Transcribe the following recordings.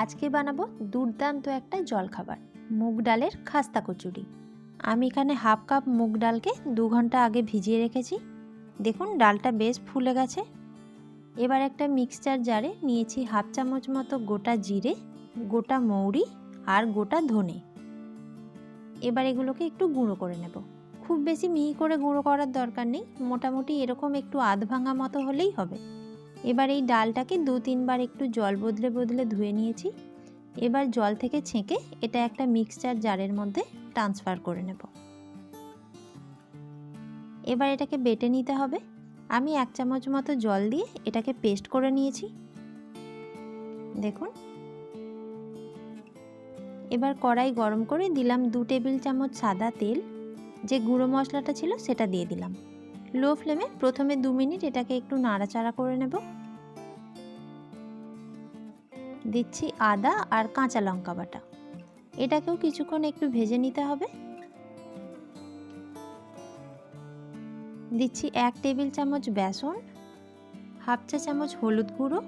আজকে বানাবো দুর্দান্ত একটা জলখাবার, মুগ ডালের খাস্তা কচুরি। আমি এখানে হাফ কাপ মুগ ডালকে দু ঘণ্টা আগে ভিজিয়ে রেখেছি। দেখুন, ডালটা বেশ ফুলে গেছে। এবার একটা মিক্সচার জারে নিয়েছি হাফ চামচ মতো গোটা জিরে, গোটা মৌরি আর গোটা ধনে। এবার এগুলোকে একটু গুঁড়ো করে নেব। খুব বেশি মিহি করে গুঁড়ো করার দরকার নেই, মোটামুটি এরকম একটু আধ ভাঙা মতো হলেই হবে। এবার এই ডালটাকে দু তিনবার একটু জল বদলে বদলে ধুয়ে নিয়েছি। এবার জল থেকে ছেঁকে এটা একটা মিক্সচার জারের মধ্যে ট্রান্সফার করে নেব। এবার এটাকে বেটে নিতে হবে। আমি এক চামচ মতো জল দিয়ে এটাকে পেস্ট করে নিয়েছি। দেখুন। এবার কড়াই গরম করে দিলাম দু টেবিল চামচ সাদা তেল। যে গুঁড়ো মশলাটা ছিল সেটা দিয়ে দিলাম। লো ফ্লেমে প্রথমে দু মিনিট এটাকে একটু নাড়াচাড়া করে নেব। দিচ্ছি আদা আর কাঁচা লঙ্কা বাটা। এটাকেও কিছুক্ষণ একটু ভেজে নিতে হবে। দিচ্ছি এক টেবিল চামচ বেসন, হাফ চা চামচ হলুদ গুঁড়ো,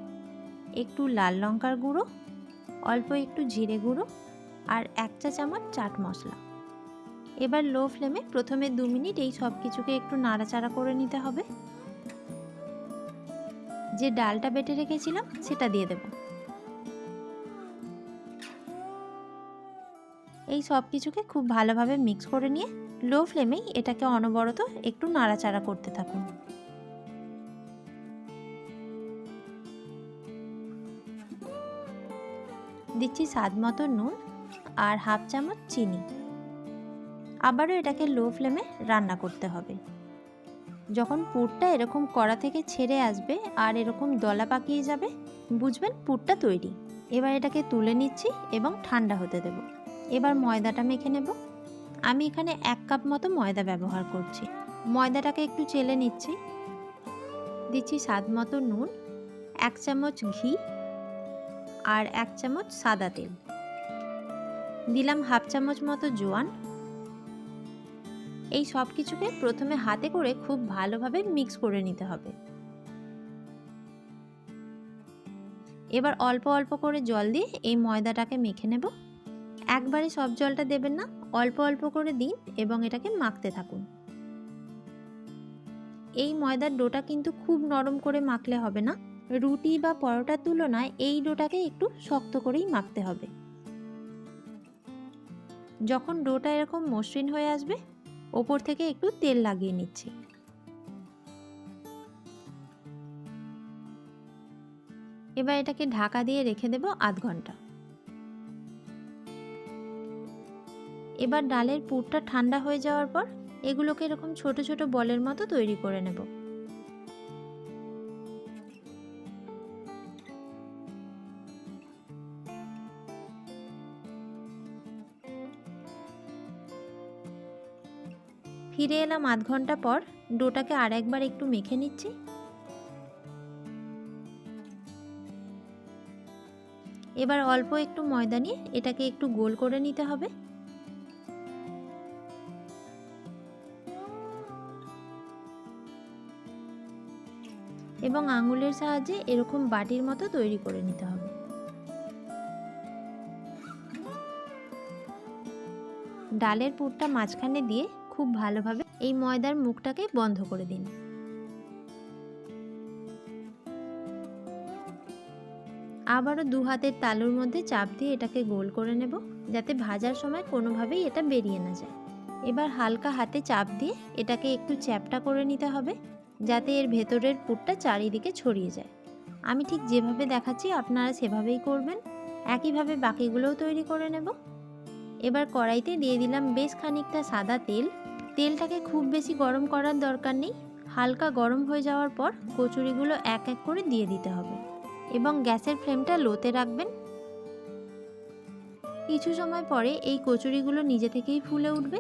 একটু লাল লঙ্কার গুঁড়ো, অল্প একটু জিরে গুঁড়ো আর এক চা চামচ চাট মশলা। এবার লো ফ্লেমে প্রথমে দু মিনিট এই সব কিছুকে একটু নাড়াচাড়া করে নিতে হবে। যে ডালটা বেটে রেখেছিলাম, সেটা দিয়ে দেব। এই সব কিছুকে খুব ভালোভাবে মিক্স করে নিয়ে লো ফ্লেমেই এটাকে অনবরত একটু নাড়াচাড়া করতে থাকুন। দিচ্ছি স্বাদ মতো নুন আর হাফ চামচ চিনি। আবারও এটাকে লো ফ্লেমে রান্না করতে হবে। যখন পুরটা এরকম কড়া থেকে ছেড়ে আসবে আর এরকম দলা পাকিয়ে যাবে, বুঝবেন পুরটা তৈরি। এবার এটাকে তুলে নিচ্ছি এবং ঠান্ডা হতে দেব। এবার ময়দাটা মেখে নেব। আমি এখানে এক কাপ মতো ময়দা ব্যবহার করছি। ময়দাটাকে একটু চেলে নিচ্ছি। দিচ্ছি স্বাদ মতো নুন, এক চামচ ঘি আর এক চামচ সাদা তেল। দিলাম হাফ চামচ মতো জোয়ান। এই সব কিছুকে প্রথমে হাতে করে খুব ভালোভাবে মিক্স করে নিতে হবে। এবার অল্প অল্প করে জল দিয়ে এই ময়দাটাকে মেখে নেব। একবারে সব জলটা দেবেন না, অল্প অল্প করে দিন এবং এটাকে মাখতে থাকুন। এই ময়দার ডোটা কিন্তু খুব নরম করে মাখলে হবে না। রুটি বা পরোটার তুলনায় এই ডোটাকে একটু শক্ত করেই মাখতে হবে। যখন ডোটা এরকম মসৃণ হয়ে আসবে ওপর থেকে একটু তেল লাগিয়ে নিচ্ছি। এবার এটাকে ঢাকা দিয়ে রেখে দেব আধ ঘণ্টা। এবার ডালের পুরটা ঠান্ডা হয়ে যাওয়ার পর এগুলোকে এরকম ছোট ছোট বলের মতো তৈরি করে নেব। ফিরে এলাম আধ ঘণ্টা পর। ডোটাকে আর একবার একটু মেখে নিচ্ছি। এবার অল্প একটু ময়দা নিয়ে এটাকে একটু গোল করে নিতে হবে। এবং আঙুলের সাহায্যে এরকম বাটির মতো তৈরি করে নিতে হবে। ডালের পুরটা মাঝখানে দিয়ে খুব ভালোভাবে এই ময়দার মুখটাকে বন্ধ করে দিন। আবারও দু হাতের তালুর মধ্যে চাপ দিয়ে এটাকে গোল করে নেব, যাতে ভাজার সময় কোনোভাবেই এটা বেরিয়ে না যায়। এবার হালকা হাতে চাপ দিয়ে এটাকে একটু চ্যাপটা করে নিতে হবে, যাতে এর ভেতরের পুরটা চারিদিকে ছড়িয়ে যায়। আমি ঠিক যেভাবে দেখাচ্ছি আপনারা সেভাবেই করবেন। একইভাবে বাকিগুলোও তৈরি করে নেব। এবার কড়াইতে দিয়ে দিলাম বেশ খানিকটা সাদা তেল। তেলটাকে খুব বেশি গরম করার দরকার নেই। হালকা গরম হয়ে যাওয়ার পর কচুরিগুলো এক এক করে দিয়ে দিতে হবে এবং গ্যাসের ফ্লেমটা লোতে রাখবেন। কিছু সময় পরে এই কচুরিগুলো নিজে থেকেই ফুলে উঠবে।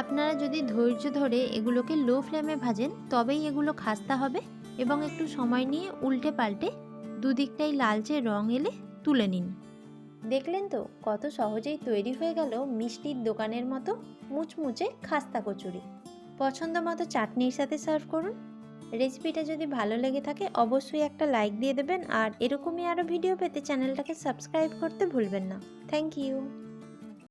আপনারা যদি ধৈর্য ধরে এগুলোকে লো ফ্লেমে ভাজেন, তবেই এগুলো খাস্তা হবে এবং একটু সময় নিয়ে উল্টে পাল্টে দুদিকটাই লালচে রং এলে তুলে নিন। দেখলেন তো কত সহজেই তৈরি হয়ে গেল মিষ্টির দোকানের মতো মুচমুচে খাস্তা কচুরি। পছন্দ মতো চাটনির সাথে সার্ভ করুন। রেসিপিটা যদি ভালো লেগে থাকে অবশ্যই একটা লাইক দিয়ে দেবেন আর এরকমই আরও ভিডিও পেতে চ্যানেলটাকে সাবস্ক্রাইব করতে ভুলবেন না। Thank you.